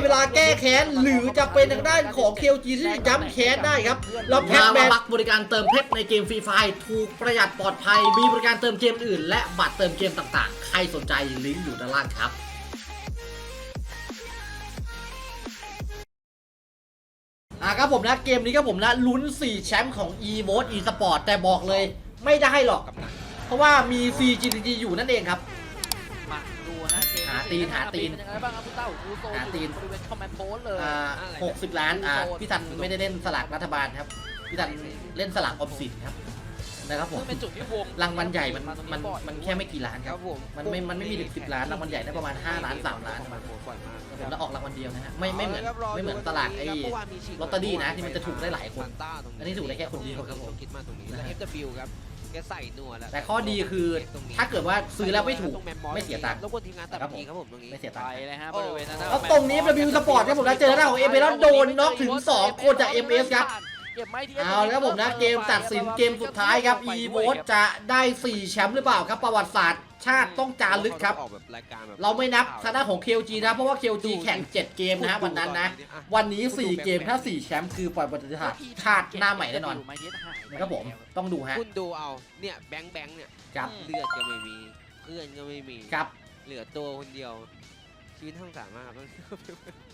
เวลาแก้แค้น หรือจะเป็นทางด้านของเคลจีที่จะย้ำแค้นได้ครับเราแพ็คมาแมนบักบริการเติมเพชรในเกมฟรีไฟถูกประหยัดปลอดภัย มีบริการเติมเกมอื่น และบัตรเติมเกมต่างๆ ใครสนใจลิงก์อยู่ด้านล่างครับอะครับผมนะเกมนี้ครับผมนะลุ้น 4 แชมป์ของ e v o t e Esport แต่บอกเลยไม่ได้หรอก เพราะว่ามี CGG อยู่นั่นเองครับ ตีนหาตีนเป็นยังไงบ้างครับคุณเต้าอูโซหาตีนอยู่บริเวณคอมแมนด์โพสเลยอ่า60ล้านอ่าพี่ทันไม่ได้เล่นสลากรัฐบาลครับ พี่ทันเล่นสลากออมสินครับนะครับผมซึ่งเป็นจุดที่วงรางวัลใหญ่มันาตรงมันบ่อยมันแค่ไม่กี่ล้านคครัรับบผมมันไม่มันไม่มีถึง10ล้านรางวัลใหญ่ได้ประมาณ5ล้าน3ล้านประมาณบ่อยมากผมแล้วออกรางวัลเดียวนะฮะไม่ไม่เหมือนไม่เหมือนตลาดไอ้ ลอตเตอรี่นะที่มันจะถูกได้หลายคนซัต้าตรงนี้อันนี้ถูกได้แค่คนเดียวครับผม คิดมาตรงนี้แล้ว FW ครับ แกใส่หนวดแล้วแต่ข้อดีคือถ้าเกิดว่าซื้อแล้วไม่ถูกไม่เสียตังค์รบกวนทีมงานตัดครับผมทีครับผมตรงนี้ไม่เสียตัไปงค์เลยฮะโอ้บริเวณนั้นแล้วตรงนี้ W Sport ครับผมนะเจอหน้าของ MS แล้วโดนน็อกถึง 2 คนจาก MS ครับ เก็บไม้ที่เอาแล้วครับผมนะเกมตัดสินเกมสุดท้ายครับ e v o t จะได้ 4 แชมป์หรือเปล่าครับประวัติศาสตร์ชาติต้องจารึกครับออกแบบรายการแบบเราไม่นับทางด้านของ KLG นะเพราะว่า KLG แข่ง 7 เกมนะฮะวันนั้นนะ วันนี้ 4 เกมถ้า 4 แชมป์คือปล่อยประวัติศาสตร์ชาติหน้าใหม่แน่นอนไม้ที่หายไปนะครับผมต้องดูฮะคุณดูเอาเนี่ยแบงค์แบงค์เนี่ยครับเลือดก็ไม่มีเพื่อนก็ไม่มีครับเหลือตัวคนเดียว ชีวิตทั้งสามมากครับ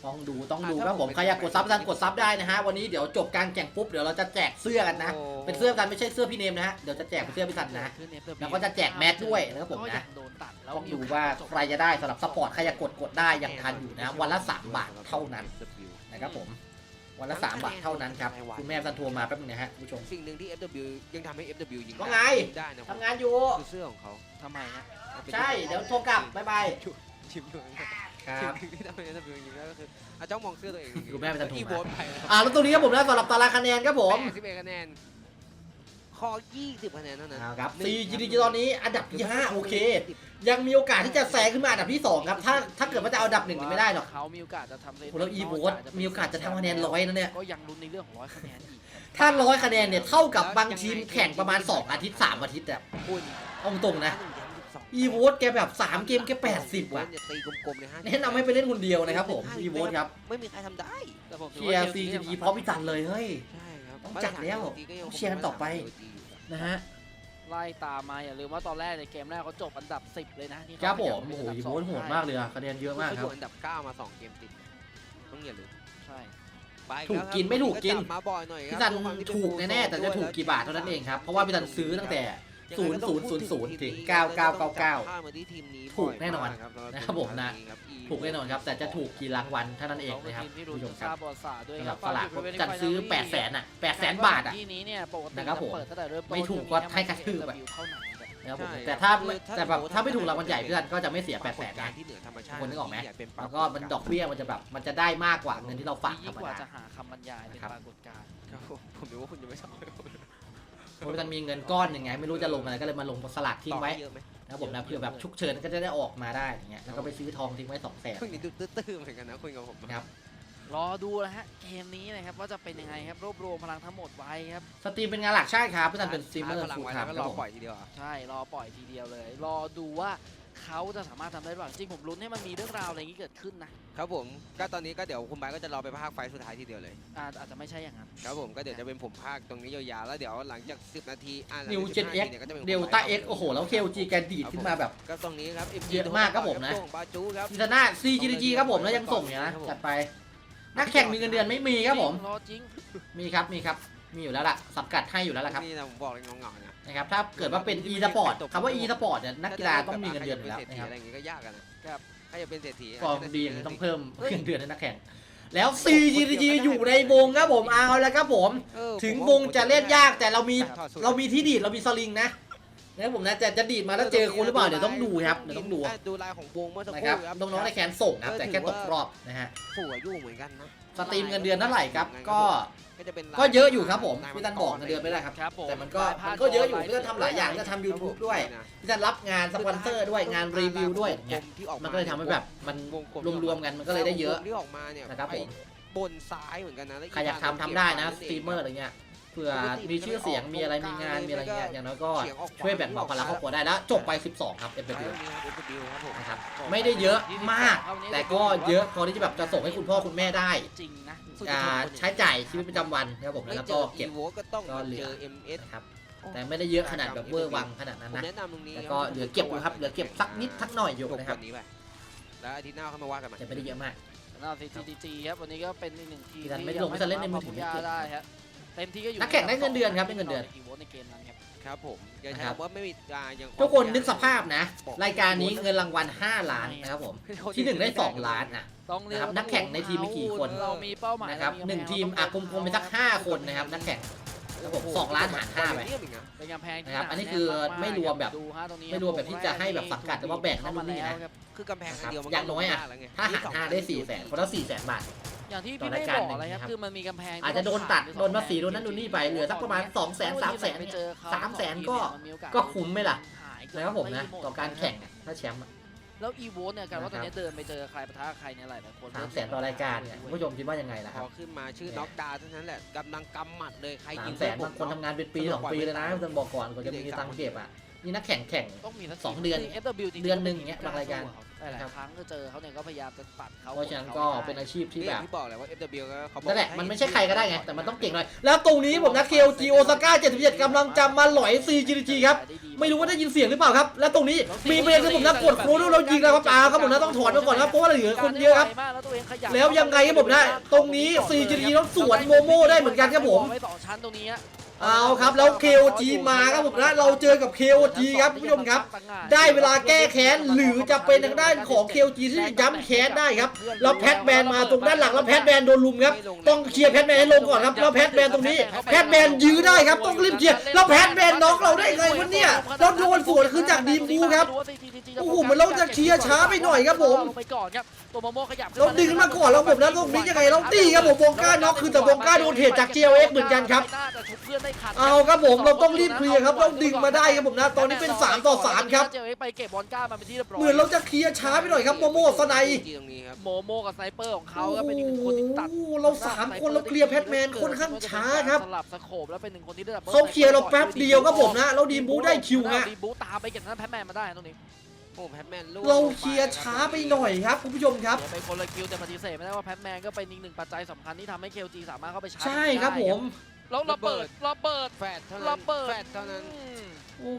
ต้องดูต้องดูครับผมใครอยากกดซับทันกดซับได้นะฮะวันนี้เดี๋ยวจบการแข่งปุ๊บเดี๋ยวเราจะแจกเสื้อกันนะโอ้ เป็นเสื้อกันไม่ใช่เสื้อพี่เนมนะฮะเดี๋ยวจะแจกเป็นเสื้อพี่ทันนะขึ้ FW แล้วก็จะแจกแมสด้วยนะครับผมนะ ก็ยังโดนตัดแล้วต้องดูว่าใครจะได้สำหรับซัพพอร์ตใครอยากกดกดได้ยังทันอยู่นะวันละ3บาทเท่านั้นนะครับผมวันละ3บาทเท่านั้นครับคุณแม่ทันโทรมาแป๊บนึงนะฮะคุณผู้ชม สิ่งหนึ่งที่ FW ยังทำให้ FW ยิงว่าไงได้นะทำงานอยู่ คือเสื้อของเขาทำไมฮะ ใช่เดี๋ยวโทรกลับบ๊ายบาย ชิมด้วย ครับสิ่งหนึ่งที่ทำให้ FW ยิงได้ก็คืออาจ้องมองเสื้อตัวเองคุณแม่ไปทันโทรมา อีโวตไปนะคอ่ารับแล้วตัวนี้ครับผมนะสำหรับตารางคะแนนครับผมสิบเอ็ดคะแนนคอ20คะแนนเท่านั้นเอาครับ CGD ตอนนี้อันดับที่5โอเค ยังมีโอกาสที่จะแซงขึ้นมาอันดับที่ 2 ครับ ถ้าถ้าเกิดว่าจะเอาอันดับหนึ่งนี่ไม่ได้หรอกเขามีโอกาสจะทำได้โอ้แล้วอีโวตมีโอกาสจะทำคะแนนร้อยนะเนี่ย ก็ยังลุ้นในเรื่องของร้อยคะแนนอีกถ้าร้อยคะแนนเนี่ยเท่ากับบางทีมแข่งประมาณ 2 อาทิตย์ 3 อาทิตย์อะคุณเอาตรงๆนะ อีโวตแกแบบ3เกมแก80ว่ะอย่าตีกลมๆเลยฮะแนะนำให้ไปเล่นคนเดียวนะครับผมอีโวตครับไม่มีใครทำได้แต่ผมถือเชีว่ายร์ CGD พร้อมพิจันเลยเฮ้ยใช่ครับต้องจัดแล้วต้องเชียร์กันต่อไปนะฮะไล่ตามมาอย่าลืมว่าตอนแรกในเกมแรกเขาจบอันดับ 10 เลยนะนี่ครับผมเขาโอ้โหเป็นอีนดับโวตโหดมากเลยอะคะแนนเยอะมากเขาคอรับยู่อันดับ 9 มา 2 เกมติดต้องอย่าลืมใช่ไปถูกครับกินไม่ถูกกินจับมาบ่อยหน่อยครับพี่ตันด้วยความที่เป็นถูกแน่ๆแต่จะถูกกี่บาทเท่านั้นเองครับเพราะว่าพี่ตันซื้อตั้งแต่ 0 0 0 0ถึง9999มาที่ทีมนี้ถูกแน่นอนบ่ยากนะครับผมนะครับถูกแน่นอนครับ แต่จะถูกกี่รางวัลเท่านั้นเองเขาเป็นนะครับทีมที่คุณรู้ผู้ชจัมกครับทราบประวัติศาสตร์ด้วยสำหรับคสลากอยู่บริเวณจัดซื้อไฟนล8 0 0 0 0อะ8 0 0 0บาทอะที่นี้เนี่ยปกตินะครับผมจะเปิดตั้งแต่เริ่มต้นไม่ถูกก็ให้กระทืบอะเท่านั้นนะครับผมใช่แต่ถ้าคือแต่แบบถ้าไม่ถูกรางวัลใหญ่พี่ตันก็จะไม่เสีย8 0 0 0 0กานะรที่เหนือธรรมชาติคนนึกออกไหมที่ใญ่เป็นปราแล้วก็มันดอกเบี้ยมันจะแบบมันจะได้มากกว่าเงินที่เราฝากธรยิ่งรมกว่าดาจะหาคำบรรยายเป็นครับปรากฏการณ์ครับผมผมรู้ว่าคุณจะไม่ชอบ เพราะพี่ตันมีเงินก้อนหนึ่งไงไม่รู้จะลงอะไรก็เลยมาลงสลากทิ้งไว้เยอะไหมนะครับผมนะเพื่อแบบฉุกเฉินก็จะได้ออกมาได้อย่างเงี้ยแล้วก็ไปซื้อทองทิ้งไว้2 0 0 0 0 0คุณนี่ดูตื้อๆเหมือนกันนะคุยกับผมครับรอดูนะฮะเกมนี้นะครับว่าจะเป็นยังไงครับรวบรวมพลังทั้งหมดไว้ครับสตรีมเป็นงานหลักใช่ครับพี่ตันเป็นสตรีมเมอชาร์พลังฟูลไว้ไทแล้วม์ก็ครัรบอผมปล่อยทีเดียวอะใช่รอปล่อยทีเดียวเลย รอดูว่า เขาจะสามารถทำได้หรือเปล่าจริงผมลุ้นให้มันมีเรื่องราวอะไรอย่างนี้เกิดขึ้นนะครับผมก็ตอนนี้ก็เดี๋ยวคุณไบร์ทก็จะรอไปภาคไฟล์สุดท้ายทีเดียวเลยอาอาจจะไม่ใช่อย่างนั้น ครับผมก็เดี๋ยวจะเป็นผมภาคตรงนี้ยาวๆแล้วเดี๋ยวหลังจาก 10 นาทีอ่าหลังนิวจากเจน15เอ็กนาทีนี่ยก็จะเป็นเดลต้าเอ็กโอ้โห แล้วเคลจีแกดีดขึ้นมาแบบ ก็ตรงนี้ครับ MG เยอะมากครับผมนะตัวของบาจูครับ ซีซาน่าซีจีจีครับผมแล้วยังส่งอยู่นะจัดไป นักแข่งมีเงินเดือนไม่มีครับผมจงรอจริง มีครับมีครับ มีอยู่แล้วล่ะสับกัดให้อยู่แล้วล่ะครับนี่นะผมบอกเลยเงาๆนะนะครับถ้าเกิดว่าเป็น e สปอร์ตคำว่า e สปอร์ตเนี่ยนักกีฬาต้องมีเงินเดือนอยู่แล้วใครนะครับจะเป็นเศรษฐีอะไรอย่างงี้ก็ยากกันนะครับใครจะเป็นเศรษฐีฟอร์มดีมันต้องเพิ่มเงินเดือนให้นักแข่งแล้ว CGG อยู่ในวงครับผมเอาแล้วครับผมเออถึงผมวงจะเล่นยากแต่เรามีถอดสูตเรามีที่ดีดเรามีสลิงนะนะครับผมนะจะจะดีดมาแล้วเจอคนหรือเปล่าเดี๋ยวต้องดูครับเดี๋ยวต้องดูดูลายของวงเมื่อสักนะคครัรู่บครับน้องๆในแคนส่งครับแต่แค่ตกรอบนะฮะสวยอยู่เหมือนกันนะ สตรีมเงินเดือนเท่าไหร่ครับก็ก็จะเป็นลาก็เยอะอยู่ครับผมพี่ตันบอกเงินเดือนไม่ได้ครับ ครับผมแต่มันก็พามัดนก็เยอะอยู่ไลฟ์พี่ตันทำหลายอย่างพี่ตันทำ YouTube ด้วยพี่ตันรับงานสปอนเซอร์ด้วยงานรีวิวด้วยอย่างเงี้ยที่ออกมันก็เลยทำให้แบบมันวงกลรวมๆกันมันก็เลยได้เยอะวงกลมที่ออกมาเนี่ยนะครับผมไปบนซ้ายเหมือนกันนะแล้วใครอยากทำทำได้นะสตรีมเมอร์อะไรเงี้ย ผื่อมีชื่อเสียงมีอะไรมีงานมีอะไรเงี้ยอย่างน้อยก็เฉียงออกขวาช่วยแบ่งเบาภาระครอบครัวได้แล้วจบไป 12 ครับเอ FW อมีครับ FW ครับผมนะครับไม่ได้เยอะมาก แต่ก็เยอะพอที่จะแบบจะส่งให้คุณพ่อคุณแม่ได้จริงนะอ่าใช้จ่ายชีวิตประจำวันนะครับผมไม่แล้วเจก็อเก็บอีโวก็ต้องก็มาเหลือเจอ MS นะครับแต่ไม่ได้เยอะขนาดแบบเวอร์วังขนาดนั้นผมนะแนะนำตรงนี้แต่ก็เหลือเก็บอยู่ครับเหลือเก็บสักนิดสักหน่อยอยู่จบนะครับวันนี้ไปแล้วอาทิตย์หน้าเขามาว่ากันใหม่แต่ไม่ได้เยอะมากหน้า CTG ครับวันนี้ก็เป็นอีกหนึ่งทีมที่ดันไม่ได้ลงไม่ทันเล่นในมือถือที่ยังไสาารถได้ครับ เต็มที่ก็อยู่นักแข่งได้เงินเดือนครับได้เงินเดือนอีโวในเกมนั้นครับ ครับผมอย่าใช้นะครับคำว่าไม่มีอ่าอย่างทุกคนนึกสภาพนะ รายการนี้เงินรางวัล 5 ล้านนะครับผมที่หนึ่งได้2ล้านอะ ต้องเรียนะครับนักแข่งในทีมมีกี่คน เรามีเป้าหมายนะครับเาหนึ่งทีมอะกลมๆไปสัก 5 คนนะครับนักแข่งนะครับผมสองล้านหารห้าไปเรียบอีกนะเป็นกำแพงที่นะครับหาอันนี้คือแน่นากๆไม่รวมแบบดูฮะตรงนี้ไม่รวมแบบที่จะให้แบบสังกัดหรือว่าแบ่งนั่นนู่นนี่นะ เข้ามาแล้วครับคือกำแพงอันเดียวมันอย่างน้อยอะก็ลงมกแล้วไงถ้าหารห้าได้4แสนคนละ4แสนบาท อย่างที่ต่พี่อไม่รายการบอกอะไรหนึ่งครับนะครับคือมันมีกำแพงอาจจะโดนตัดโดนภาษีโดนนั่นโดนนี่ไปเหลือสักประมาณ2แสน3แสนไปเนี่ยเจอเขาสามแสนก็มันมีโอกาสก็คุ้มไหมล่ะหายเกือบนะครับผมนะไม่หดต่อการแข่งอะถ้าแชมป์อะแล้วอีโวเนี่ยกันว่าตอนนะครับนี้เดินไปเจอใครปะทะใครเนี่ยหลายๆคนสามแสนต่อรายการเนี่ยคุณผู้ชมคิดว่ายังไงล่ะคพรับอขึ้นมาชื่อน็อกดาวน์เท่านั้นแหละกำลังกำหมัดเลยใครสายิมงแสนบางคนทำงานเป็นปีสองปีเลยนะต้องบอกก่อนก่อนจะมีตังค์เก็บอะนี่นักแข่งแข่งต้องมีสักสองเดือนคือ FW จริงๆเดือนหนึ่งเงี้ยบางรายการ หลายๆครั้งก็เจอเขาเนี่ยก็พยายามจะปัดเขาเพราะฉะนั้นก็เป็นอาชีพที่ที่แบแบบบที่บอกแหละว่า FW ก็เขาบอกนั่นแหละให้มันไม่ใช่ใครก็ได้ไง แต่มันต้องเก่งหน่อยแล้วตรงนี้ผมนะ KOG โอซาก้า77กำลังจะมาหลอย CGG ครับไม่รู้ว่าได้ยินเสียงหรือเปล่าครับ และตรงนี้มีเบรกที่ผมนะกดโคดูเรายิงแล้วครับอาครับผมนะต้องถอนไปก่อนครับเพราะว่าเหลือคนเยอะครับแล้วตัวเองขยับแล้วยังไงครับผมนะตรงนี้ CGG ต้องสวนโมโม่ได้เหมือนกันครับผม เอาครับแล้ว KOG มาครับผมนะเราเจอกับ KOG ครับคุณผู้ชมครับ ได้เวลาแก้แค้นหรือจะเป็นทางด้านของ KOG ที่จะย้ำแค้นได้ครับแล้วแพทแมนมาตรงด้านหลังแล้วแพทแมนโดนลุมครับต้องเคลียร์แพทแมนให้ลงก่อนครับแล้วแพทแมนตรงนี้แพทแมนยื้อได้ครับต้องรีบเคลียร์แล้วแพทแมนน็อกเราได้ไงวะเนี่ยแล้วโดนสวนคือจากดีมูครับโอ้โหมือนเราจะเคลียร์ช้าไปหน่อยครับผมลงไปก่อโมขยับเราดึงมาก่อนแล้วผมแล้วตรงนี้ยังไงเราตีครับผมวงก้าน็อกคือแต่วงก้าโดนเทรดจาก GLX เหมือนกันครับ จะชุบเพื่อนได้ขัดเอาครับผมเราต้องรีบเคลียร์ครับต้องดึงมาได้ครับผมนะ ตอนนี้เป็น 3 ต่อ 3 ครับเจลเอ็กไปเก็บบอลก้ามาเป็นที่เรียบร้อยเหมือนเราจะเคลียร์ช้าไปหน่อยครับโมโม่สไนด์ที่ตรงนี้ครับโมโมกับสไนเปอร์ของเขาก็เป็นอีกหนึ่งคนที่ตัดโอ้โหเราสามคนเราเคลียร์แพทแมนค่อนข้างช้าครับสลับสโคบแล้วเป็นหนึ่งคนที่ได้ดับเขาเคลียร์เราแป๊บเดียวครับผมนะแล้วดีมบูได้คิวฮะดีบูตามไปเก็บนั้นแพทแมนมาได้ตรงนี้โอ้แพทแมนลูกเราเคลียร์ช้าไปหน่อยครับคุณผู้ชมครับเดี๋ยวไปคนละคิวแต่ปฏิเสธไม่ได้ว่าแพทแมนก็เป็นอีกหนึ่งปัจจัยสำคัญที่ทำให้เคลจีสามารถเข้าไปชาร์จใช่ครับผม แล้วระเบิดระเบิด แฟดเท่าระนั้นเบิด แฟดเท่านั้น อืมโอ้โห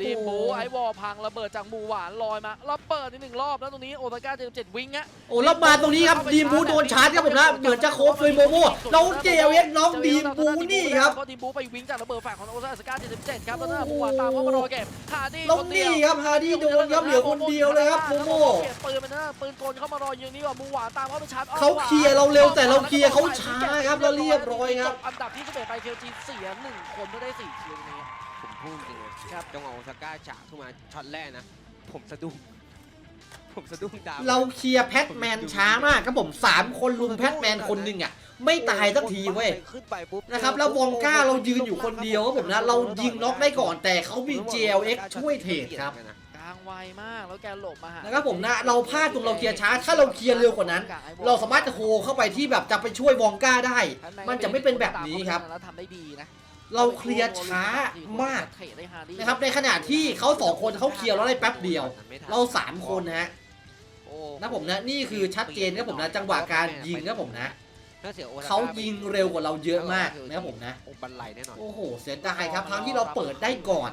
ดีบูไอวอลพังระเบิดจากหมูหวานลอยมาระเบิดอีกหนึ่งรอบแล้วตรงนี้โอซาก้าเจมเจ็ดวิงอะโอ้แล้วมาตรงนี้ครับดีมบูโดนชาร์จครับผมนะเหมือนจะโคฟเลยโมโม่เราเจลเอ็กน้องดีมบูนี่ครับก็ดีบูไปวิงจากระเบิดฝั่งของโอซาก้าเจ็ดสิบเจ็ดครับแล้วหน้าหมูหวานตามเข้ามารอเก็บฮาร์ดี้แล้วคนเดียนี่วครับฮาร์ดี้โดนครับเหลือคนเดียวเลยครับโมโม่เก็บปืนมันนะปืนกลเข้ามารอยิงนี่ว่ามูหวานตามเข้าไปชาร์จเขาเคลียร์เราเร็วแต่เราเคลียร์เขาช้าครับแล้วเรียบร้อยครับจอันดับที่11ไปเคลจีเสียหนึ่งคนไม่ได้สี่คิวนี้ผม พูดจริงเลยครับจังหวะโอซาก้าฉากขึ้นมาช็อตแรกนะ ผมสะดุ้งผมสะดุ้งดาวเราเคลียร์แพทแมนช้ามากครับผมสามคนลุมแพทแมนคนหนึ่งอะ ไม่ตายสักทีเว้ยขึ้นไปปุ๊บนะครับ แล้ววองก้าเรายืนอยู่คนเดียวครับผมนะเรายิงน็อกได้ก่อนแต่เขามี GLX ช่วยเทรดครับกลางไวมากแล้วแกหลบมาหานะครับผมนะเราพลาดตรงเราเคลียร์ช้า ถ้าเราเคลียร์เร็วกว่านั้น เราสามารถจะโฮเข้าไปที่แบบจะไปช่วยวองก้าได้ มันจะไม่เป็นแบบนี้ครับแล้วทำได้ดีนะ เราเคลียร์ช้ามากเทรดได้ฮาร์ดี้นะครับในขณะที่เขาสองคนเขาเคลียร์เราได้แป๊บเดียว เราสามคนนะฮะโอ้นะผมนะนี่คือชัดเจนครับผมนะจังหวะการยิงครับผมนะ น่าเสียโอซก้เขายิงเร็วกว่าเราเยอะมากนะครับผมนะ โอ้บันไลแน่นอนโอ้โห เสียดายครับทั้งที่เราเปิดได้ก่อน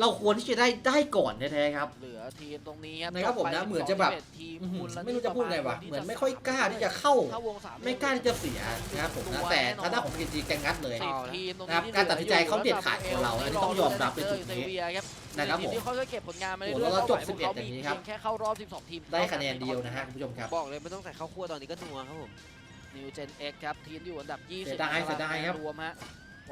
เราควรที่จะได้ได้ก่อนแท้ๆครับ เหลือทีมตรงนี้ครับนะครับผมนะเหมือนจะแบบทีมอื้อหือคุณแล้วไม่รู้จะพูดไงวะเหมือนไม่ค่อยกล้าที่จะเข้าเข้าวงสามไม่กล้าที่จะเสียนะครับผมนะแต่ถ้าด้านของพีจีแกงัดเลยสิบทีมตรงนะครับนี้การตัดสินใจเขาเด็ดขาดของเราอันนี้ต้องยอมรับในจุดนี้เซเวียครับนะครับผมทีที่เขาก็เก็บผลงานมาโอ้เรื่อยโหแล้วเราจบป้หม11อย่างนี้ครับเพียงแค่เข้ารอบ 12 ทีมได้คะแนนเดียวนะฮะคุณผู้ชมครับบอกเลยไม่ต้องใส่ข้าวคั่วตอนนี้ก็นัวครับผม นิวเจนเอ็กครับทีมอยู่อันดับ 20เสียดายเสียดายครับรวมฮะ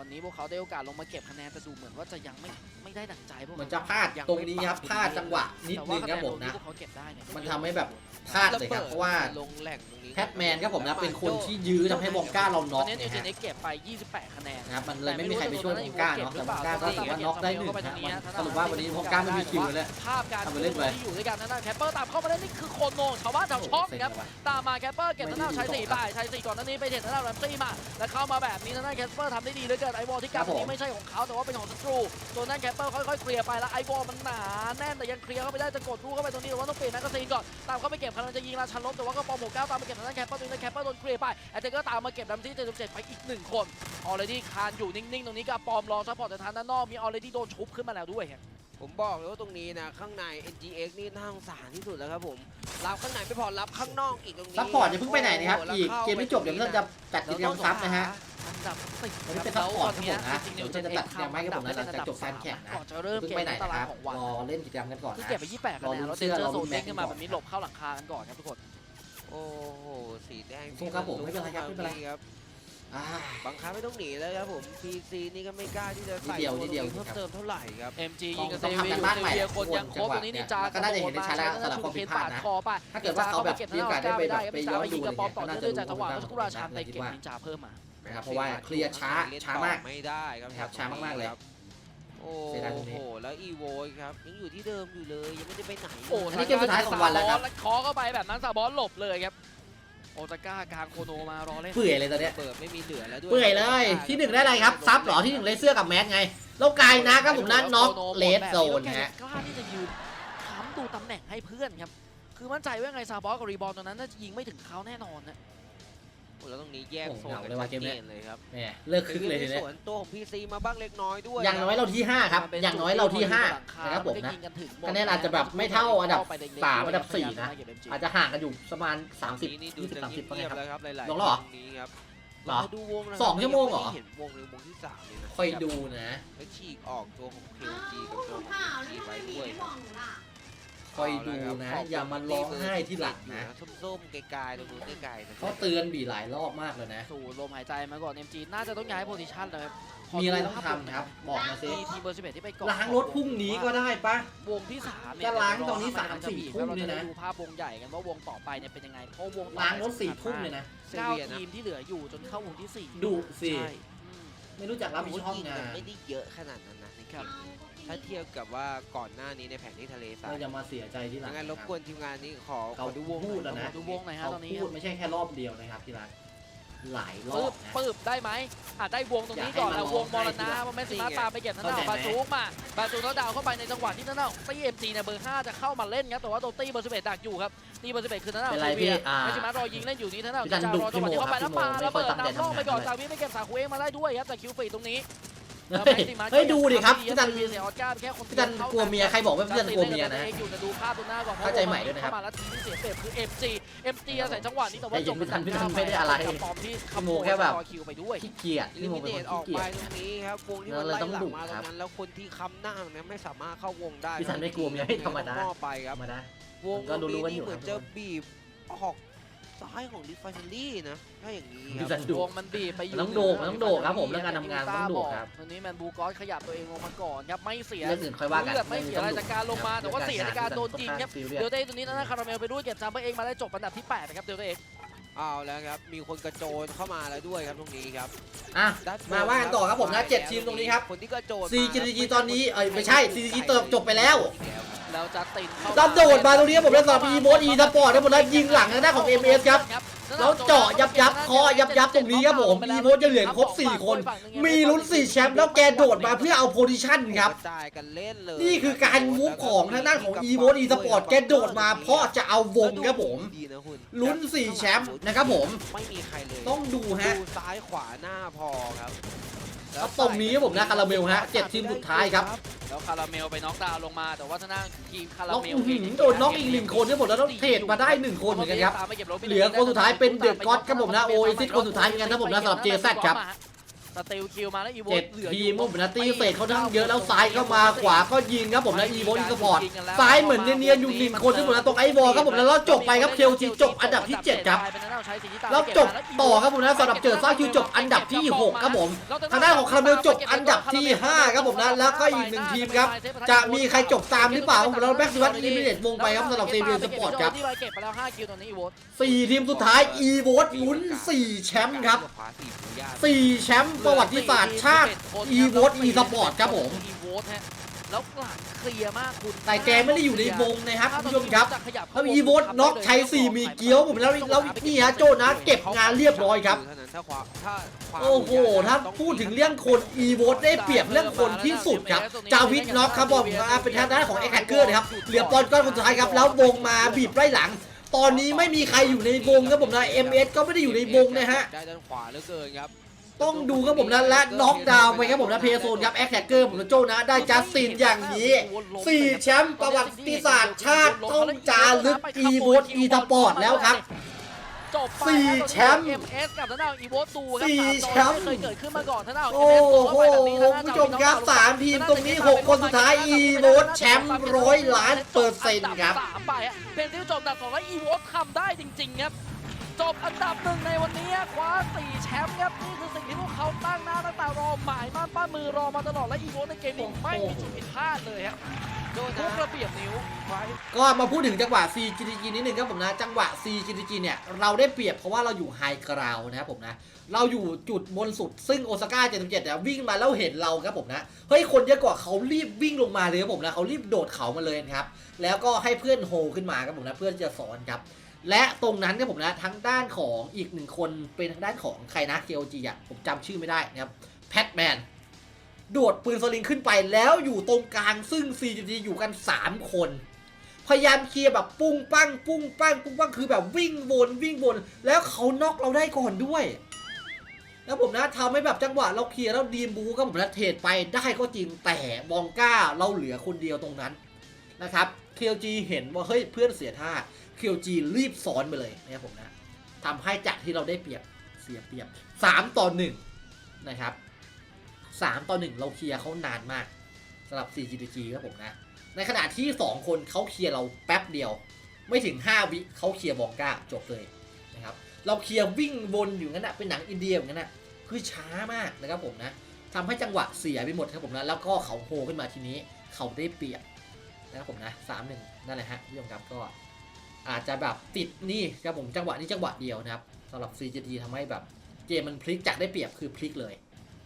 วันนี้พวกเขาได้โอกาสลงมาเก็บคะแนนแต่ดูเหมือนว่าจะยังไม่ไม่ได้ดังใจพวกเหมือนจะพลาดตรงนี้ครับพลาดจังหวะนิดแต่นึว่างคะคแนรับนผมนะที่พวกเขาเก็บได้เนี่ยมันทำให้แบบพลาดเลยครับเพราะว่าลงแหล่งตรงนี้แพทแมนครับผมนะเป็นคนที่ยื้อทำให้วองก้าเราตน็ออนกนี้นิวนะเจนฮะเอ็กเก็บไป 28 คะแนนนะครับมันเลยไม่มีใครไปช่วยวองก้าเนาะแต่วองก้าก็ถือว่าน็อกได้หนึ่งนะสรุปว่าวันนี้วองก้าไม่มีคิวเลยภาพการทำไปเล่นไปที่อยู่ด้วยกันนั่นนะแคปเปอร์ตามเข้ามาได้นี่คือโคนโนชาวบ้านชาวช่องครับตามมาแคปเปอร์เก็บหน้าใช้สี่ไปใช้สี่ก่อนหน้านี้ไปเห็นหน้าแรมซี่มาแล้วเข้ามาแบบนี้หน้าแคปเปอร์ทำได้ดีเหลยเกิดไอวอลที่กลับครับผมนี้ไม่ใช่ของเขาแต่ว่าเป็นของศัตรูตัวนั้นแคปเปอร์ค่อยๆเคลียร์ไปแล้วไอวอลมันหนาแน่นแต่ยังเคลียร์เข้าไปได้จะกดลูกเข้าไปตรงนี้แต่ว่าต้องเปลี่ยนแมกกาซีนก่อนตามเข้าไปเก็บกำลังจะยิงราชันล้มแต่ว่าก็ปอหมวกเก้าตามมาเก็บทางด้านแคปเปอร์ตรงนั้นแคปเปอร์โดนเคลียร์ไปแอตเทก็ตามมาเก็บดัมที่77ไปอีกหนึ่งคนออเรดี้คานอยู่นิ่งๆตรงนี้กับปอมรอซัพพอร์ตแต่ทางด้านนอกมีออเรดี้โดนชุบขึ้นมาแล้วด้วยครับผมบอกเลยว่าตรงนี้นะข้างใน NGX นี่น่าสงสารที่สุดแล้วครับผมรับข้างในไม่พอรับข้างนอกอีกตรงนี้ซัพพอร์ตอย่าเพิ่งไปไหนนะครับโโหอีกแล้วเกมไม่จบเดี๋ยวเราจะจัดกิจกรรมซับนะฮะ อันดับสิบวันนี้เป็นแล้วซัพพอร์ตตนเนี้ยครับผมนะจริงๆเดี๋ยวเดี๋ยวจะจะจัดกิจกรรมให้กับผมนะหลังจากจบการแข่งนะก่อนจะเริ่มเพิ่งเกมไปไหนในตานะราคงรับของวันรอเล่นกิจกรรมกันก่อนคือนะเก็บไป28คะแนนรอลุ้นแล้วเสื้เดนอเจอร์โซรอลุ้นนเด้งขึ้นมาแม็แบกบนี้หลบเข้าหลังคากันก่อนครับทุกคนโอ้โหสีแดงสู้ครับผมไม่เป็นไรครับไม่เป็นไรครับอ่าบังคับไม่ต้องหนีแล้วครับผม PC นี่ก็ไม่กล้าที่จะใส่นิดเดียวนิดเดียวเพิ่มเติมเท่าไหร่ครับ MG ยิงกับต้เซองเวียทำอการยู่บ้านใหม่เซเวียคนยังครบจังหวะตัวนี้นินจาก็น่าจะเห็นได้ชัดแล้วสำหรับความผิดพลาดนะคอไปถ้าเกิดว่าเขาแบบมีโอกาสได้ไปแบบไปย้อนดูกระปอมต่ออะไรเนื่องเงี้ยด้วยจากจังหวะน่าแล้วจะทุกราชันในคิดเก็บว่านินจาเพิ่มมา นะครับเพราะว่าเคลียร์ช้าเล่นต่อช้ามากไม่ได้ครับครับช้ามากๆเลยครับโอ้เสียดายตรงนี้โหแล้วอีโวครับยังอยู่ที่เดิมอยู่เลยยังไม่ได้ไปไหนโอ้อันนี้เกมสุดท้ายของวันแล้วครับคอเข้าไปแบบนั้นซาบอสหลบเลยครับโอตาก้ากลางโคโนมารอเล่นเปื่อยเลยตอนเนี้ยเปิดไม่มีเหลือแล้วด้วยเปื่อยเลยที่หนึ่งได้อะไรครับซับเหรอที่หนึ่งเลเซอร์กับแมสไงแล้วกายนะครับผมนะน็อกเลสโซนฮะ กล้าที่จะยืนค้ำดูตำแหน่งให้เพื่อนครับ คือมั่นใจว่าไงซาบอสกับรีบอลตอนนั้นน่าจะยิงไม่ถึงเขาแน่นอนนะโอ้ แล้วตรงนี้แยกโอ้โซเหนงากันเลยว่ะชัดเกมเจเนี้ยนเลยครับแหมเลิกคึกเลยทีในเนี้ยส่วนตัวของ PC มาบ้างเล็กน้อยด้วยอย่างน้อยเราที่ 5 ครับ อย่างน้อยเราที่5นะครับผมนะคะแนนอาจจะแบบไม่เท่าอันดับสามอันดับสี่นะอาจจะห่างกันอยู่ประมาณ 30นี่ดู20จะ30ประเงีมาณยบครับๆแล้วครับหลายลงแล้วเหรอตรงนี้ครับเหรอเราดูวงนะสองชั่วโมงเหรอไเห็นวงเลยวงที่สามเลยนะคอยดูนะแล้วฉีกออกตัวของ KLG กับคุตัวณของข่าว KLG แล้วไว้ไม่ด้วยได้ ครับบอกหนูล่ะคอยดูนะ อย่ามาร้องไห้ที่หลังนะส้มๆไกลๆตรงนู้นไกลๆนะเขาเตือนบีหลายรอบมากเลยนะ สู่ลมหายใจมาก่อน MG น่าจะต้องย้ายโพซิชันเลยครับมีอะไรต้องทำครับ บอกมาสิมีทีมเบอร์11ที่ไปก่อนล้างรถพรุ่งนี้ก็ได้ปะวงที่สามเนี่ยจะล้างตอนนี้เดี๋ยวสามเรสี่ให้ทุ่มเราเลยจะนะได้ดูภาพวงใหญ่กันว่าวงต่อไปเนี่ยเป็นยังไงเพราะวงต่อไปล้างรถสี่ทุ่มเลยนะเก้าทีมที่เหลืออยู่จนเข้าวงที่สี่ดุสิใช่อืมไม่รู้จักรับผิดชอบงานไม่ได้เยอะขนาดนั้นนะในเกครับม ถ้าเทียบกับว่าก่อนหน้านี้ในแผนที่ทะเลทรายเราจะมาเสียใจที่หลังยังไงรบนะคกวนทีมงานนี้ขอขเขาอดูวงพูดแล้วหน่นะอยดูวงหน่อยฮะเขาตอนนี้พูดไม่ใช่แค่รอบเดียวนะครับที่รักหลายรอปึ๊บบนะปึ๊บได้ไหมอะได้วงตรงนี้ก่อนอยากให้แล้ววงมมันรร้องไห้ณะมันไม่สามารถนี่ไงตามไปเก็บทางด้านของเข้าบาใจไหมจูกมาบาจูกเขาดาวเข้าไปในจังหวะที่ทางด้านของตีเอ็มจีเนี่ยเบอร์ห้าจะเข้ามาเล่นครับแต่ว่าโดนตีเบอร์สิบเอ็ดดักอยู่ครับตีเบอร์สิบเอ็ดคือทางด้านขเป็อนงไรเซเวีพี่ยอ่าไม่ใช่มารอยิงเล่นอยู่นี่ทางด้านของพี่ดันจาดุรอจังหวะที่เข้าไปพี่แล้วโมปาครับระเบิดพี่โมนำล่องไปก่อนไม่ค่อยซาวิไปเก็บสาคูเองมาได้ด้วยครับแต่คิวฟีตรงนี้ เฮ้ยเฮ้ยดูดิครับพี่ดันเสียออสการ์แค่คนพี่ดันกลัวเมียใครบอกว่าพี่ดันกลัวเมียนะอยู่แต่ดูภาพตรงหน้าก่อนเข้าใจใหม่ด้วยนะครับเข้ามาแล้วทีมที่เสียเปรียบคือ MG MG อาศัยจังหวะนี้แต่ว่าแต่จยับงไม่ทันพี่ดันไม่ได้อะไรกับปอมที่ขพี่โมโมยแค่แบบรอคิวไปด้วยขี้เกียจอิพี่ลิโมมิเป็นเนคนตอขี้อกเกียจไปตรงนี้ครับวงที่เรามันเลยไล่ต้องหลัดุงมาตครรับงนั้นแล้วคนที่ค้ำหน้าเนี่ยไม่สามารถเข้าวงได้พี่สันไม่กลัวเมียให้ธรรมดาต้องมอบไปคธรัรบรมดาวงก็รู้ๆกันอยู่เหมือนครับจะบีบออก ซ้ายของดิฟไฟเนอรี่นะถ้าอย่างนี้คพี่รับสันดุวงมันบีบไปอยู่มันต้องโดกมันต้องโดกครับผมเรื่องการทำงานมันต้องโดกครับ ตอนนี้แมนบูกอสขยับตัวเองลงมาก่อนครับไม่เสีย เรื่องอื่นค่อยว่ากันเลือดไม่เสียอะไรจากการลงมาแต่ว่าเสียในการโดนยิงครับซีเรียสเดลเต้ตัวนี้นะคาราเมลไปด้วยเก็บซัมเปอร์เองมาได้จบอันดับที่8นะครับเดลเต้เอง เอาแล้วครับ มีคนกระโจนเข้ามาแล้วด้วยครับตรงนี้ครับอะด้นบนมาว่ากันต่อครับผมนะเจ็ดทีมตรงนี้ครับคนที่กระโจน CGG ตอนนี้เอ้ยไม่ใช่ CGG เติบจบไปแล้วแล้วจัดตินเข้าดันโดดมาตรงนี้ครับผมแล้วสำหรับ e ีโมดอีสปอร์ตครับผมแล้วยิงหลังทางด้านของ MS ครับ แล้วเจาะยับยับเคาะยับยับตรงนี้ครับผมมีโมดจะเหลือครบ 4 คน มีลุ้น 4 แชมป์แล้วแกโดดมาเพื่อเอาโพซิชั่นครับ นี่คือการมูฟของทางด้านของ e v o t e-sport แกโดดมาเพราะจะเอาวงครับผมดีนะคุณลุ้น 4 แชมป์นะครับผม ไม่มีใครเลย ต้องดูฮะดูซ้ายขวาหน้าพอครับ แล้วตรงนี้ครับผมนะคาราเมลฮะเจ็ดทีมสุดท้ายครับแล้วคาราเมลไปน็อกดาวน์ลงมาแต่ว่าทางด้านทีมคาราแล้วเมลอื้อหือโดนน็อกอีกหนึ่งคนครับผมแล้วต้องเทรดมาได้หนึ่งคนเหมือนกันครับตามไปก็บโรบิเหลือคนสุดท้ายเป็นเดอะก๊อตครับผมนะ Oasis คนสุดท้ายเหมือนกันครับผมนะสำหรับ JZ ครับสเตลคิวมาแล้วอีโวเจ็ดทีมมุมนะตีเศษเขาทั้งเยอะแล้วซ้ายเข้ามาขวาก็ยิงครับผมนะอีโวอีสปอร์ตซ้ายเหมือนเนียนๆอยู่หนึ่งคนครับผมนะตรงไอวอลครับผมนะแล้วจบไปครับเคลซีจบอันดับที่7ครับ แล้วจบต่อครับผมนะสำหรับเจอซ่าคิวจบอันดับที่ 6 ครับผม ทางด้านของคาราเมลจบอันดับที่ 5 ครับผมนะ แล้วก็อีกหนึ่งทีมครับ จะมีใครจบตามหรือเปล่าครับผมแล้วแบ็กซิวัตอีลิมิเนตวงไปครับสำหรับเซเวียสปอร์ตครับที่เราเก็บไปแล้ว5คิวตอนนี้อีโวสี่ทีมสุดท้ายอีโวตลุ้น4แชมป์ครับขวาสี่หมูย่าง4แชมป์ประวัติศาสตร์ชาติอีโวตอีสปอร์ตครับผมอีโวตฮะแล้วหลังเคลียร์มากคุณแต่แกไม่ได้อยู่ในวงนะครับคุณผู้ชมครับจะขยับแล้วอีโวตน็อกชัยสี่มีเกี้ยวผมแล้วแล้วนี่ฮะโจนะเก็บงานเรียบร้อยครับเท่านั้นถ้าความถ้าความโอ้โหถ้าพูดถึงเรื่องคนอีโวตได้เปรียบเรื่องคนที่สุดครับจาวิทน็อกครับบอกว่าเป็นทางด้านของเอ็กแฮกเกอร์นะครับเหลือปอนก้อนคนสุดท้ายครับแล้ววงมาบีบไล่หลังตอนนี้ไม่มีใครอยู่ในวงครับผมนะ MS ก็ไม่ได้อยู่ในวงนะฮะได้ด้านขวาเหลือเกินครับต้องดูครับผมนะและน็อกดาวน์ไปครับผมนะเพโซนครับแอคแท็กเกอร์ผมนะโจนะได้จัสตินอย่างนี้สี่แชมป์ประวัติศาสตร์ชาติต้องจารึกอีโวตอีทปอร์ตแล้วครับ จบไปสี่ล้วแชมป์เอ็มเอสกับทางด้านอีโวตดูครับสี่สามจอแชมป์ไม่เคยเกิดขึ้นมาก่อนทางด้าน โอ้โหคุณผู้ชมครับสามทีมตรงนี้หกคนสุดท้ายอีโวตแชมป์ร้อยล้านเปอร์เซ็นต์ครับ สามไปอะเพนซิลจบอันดับสองแล้วอีโวตทำได้จริง ๆ ครับ จบอันดับหนึ่งในวันนี้คว้าสี่แชมป์ครับนี่คือสิ่งที่พวกเขาตั้งหน้าตั้งตารอหมายมั่นป้านมือรอมาตลอดและอีโวตในเกมนี้ไม่มีจุดผิดพลาดเลยครับโดน ทุกระเบียบนิ้วก็มาพูดถึงจังหวะ CGG นิดนึงครับผมนะ จังหวะ CGG เนี่ย เราได้เปรียบเพราะว่าเราอยู่ไฮกราวนะครับผมนะ เราอยู่จุดบนสุด ซึ่งโอซาก้า77เนี่ยวิ่งมาแล้วเห็นเราครับผมนะ เฮ้ย คนเยอะกว่าเขารีบวิ่งลงมาเลยครับผมนะเขารีบโดดเขามาเลยครับ แล้วก็ให้เพื่อนโฮขึ้นมาครับผมนะ เพื่อนจะสอนครับ และตรงนั้นครับผมนะทั้งด้านของอีกหนึ่งคนเป็นทางด้านของใครนะ KOG อะผมจำชื่อไม่ได้นะครับแพทแมน โดดปืนสลิงขึ้นไปแล้วอยู่ตรงกลางซึ่ง CGG อยู่กัน 3 คน พยายามเคลียร์แบบปุ้งปั้งปุ้งปั้งปุ้งปั้งคือแบบวิ่งวนวิ่งวน แล้วเขาน็อกเราได้ก่อนด้วย แล้วผมนะทำให้แบบจังหวะเราเคลียร์แล้วดีมบูก็ผมนะเทรดไปได้ก็จริงแต่บองก้าเราเหลือคนเดียวตรงนั้นนะครับ KLG เห็นว่าเฮ้ยเพื่อนเสียท่า KLG รีบซ้อนไปเลยนะครับผมนะทำให้จากที่เราได้เปรียบเสียเปรียบ 3 ต่อ 1 นะครับ 3 ต่อ 1 เราเคลียร์เขานานมากสำหรับ CGG ครับผมนะ ในขณะที่ 2 คนเขาเคลียร์เราแป๊บเดียว ไม่ถึง 5 วิเขาเคลียร์บองก้าจบเลยนะครับเราเคลียร์วิ่งวนอยู่งั้นนะเป็นหนังอินเดียอย่างนั้นนะคือช้ามากนะครับผมนะทำให้จังหวะเสียไปหมดครับผมนะแล้วก็เขาโฮขึ้นมาทีนี้เขาได้เปรียบนะครับผมนะสามหนึ่งนั่นแหละฮะพี่ผู้ชมครับก็อาจจะแบบติดนี่ครับผมจังหวะนี้จังหวะเดียวนะครับสำหรับ CGT ทำให้แบบเกมมันพลิกจากได้เปรียบคือพลิกเลย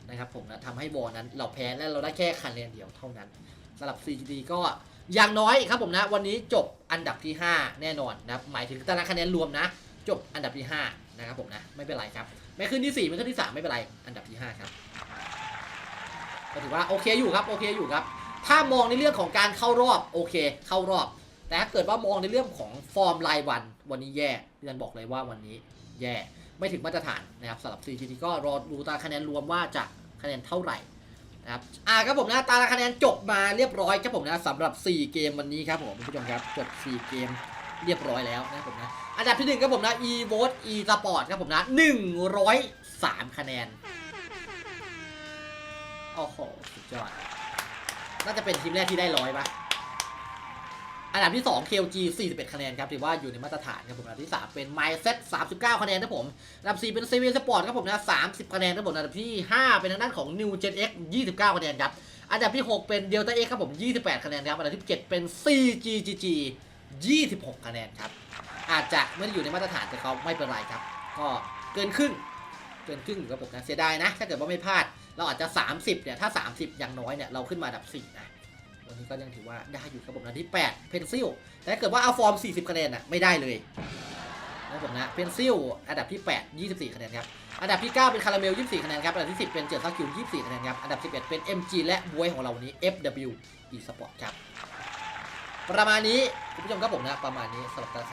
นะครับผมนะทำให้บอลนั้นเราแพ้และเราได้แค่คะแนนเดียวเท่านั้นสำหรับ CGT ก็อย่างน้อยครับผมนะ วันนี้จบอันดับที่ 5 แน่นอนนะครับหมายถึงตารางคะแนนรวมนะ จบอันดับที่ 5 นะครับผมนะ ไม่เป็นไรครับไม่ขึ้นที่ 4 ไม่ขึ้นที่ 3 ไม่เป็นไร อันดับที่ 5 ครับก็ถือว่าโอเคอยู่ครับโอเคอยู่ครับ ถ้ามองในเรื่องของการเข้ารอบโอเค เข้ารอบ แต่ถ้าเกิดว่ามองในเรื่องของฟอร์มรายวัน วันนี้แย่พี่นันบอกเลยว่าวันนี้แย่ ไม่ถึงมาตรฐานนะครับสำหรับ CGT ก็รอดูตาคะแนนรวมว่าจะคะแนนเท่าไหร่นะครับอ่าครับผมนะตาคะแนนจบมาเรียบร้อยครับผมนะสำหรับ 4 เกมวันนี้ครับผมคุณผู้ชมครับจบ 4 เกมเรียบร้อยแล้วนะครับผมนะอันดับที่หนึ่งครับผมนะ e v o t e sport ครับผมนะ 103 คะแนนโอ้โหสุดยอดน่าจะเป็นทีมแรกที่ได้ร้อยปะ อันดับที่ 2 KLG 41 คะแนนครับถือว่าอยู่ในมาตรฐานครับผมอันดับที่ 3 เป็น Mindset 39 คะแนนครับผมอันดับ 4 เป็น CV Sport ครับผมนะ30 คะแนนครับผมอันดับที่ 5 เป็นทางด้านของ New Gen X 29 คะแนนครับอันดับที่ 6 เป็น Delta X ครับผม 28 คะแนนครับอันดับที่ 7 เป็น CGGG 26 คะแนนครับอาจจะไม่ได้อยู่ในมาตรฐานแต่เขาไม่เป็นไรครับ ก็เกินครึ่งเกินครึ่งอยู่ครับผมนะเสียดายนะ ถ้าเกิดว่าไม่พลาด เราอาจจะ 30เนี่ยถ้า 30 อย่างน้อยเนี่ยเราขึ้นมาอันดับ4นะันนี้ก็ยังถือว่าได้อยู่ครับผมนะที่ 8 เพนซิลแต่ถ้าเกิดว่าเอาฟอร์ม 40 คะแนนน่ะไม่ได้เลยนะผมนะเพนซิลอันดับที่ 8 24 คะแนนครับอันดับที่ 9 เป็นคาราเมล 24 คะแนนครับ อันดับที่ 10 เป็นเจอร์ซากคิว 24 คะแนนครับ อันดับ 11 เป็น MG และบวยของเราวันนี้ FW e Sport ครับ ประมาณนี้ คุณผู้ชมครับผมนะ ประมาณนี้สำหรับ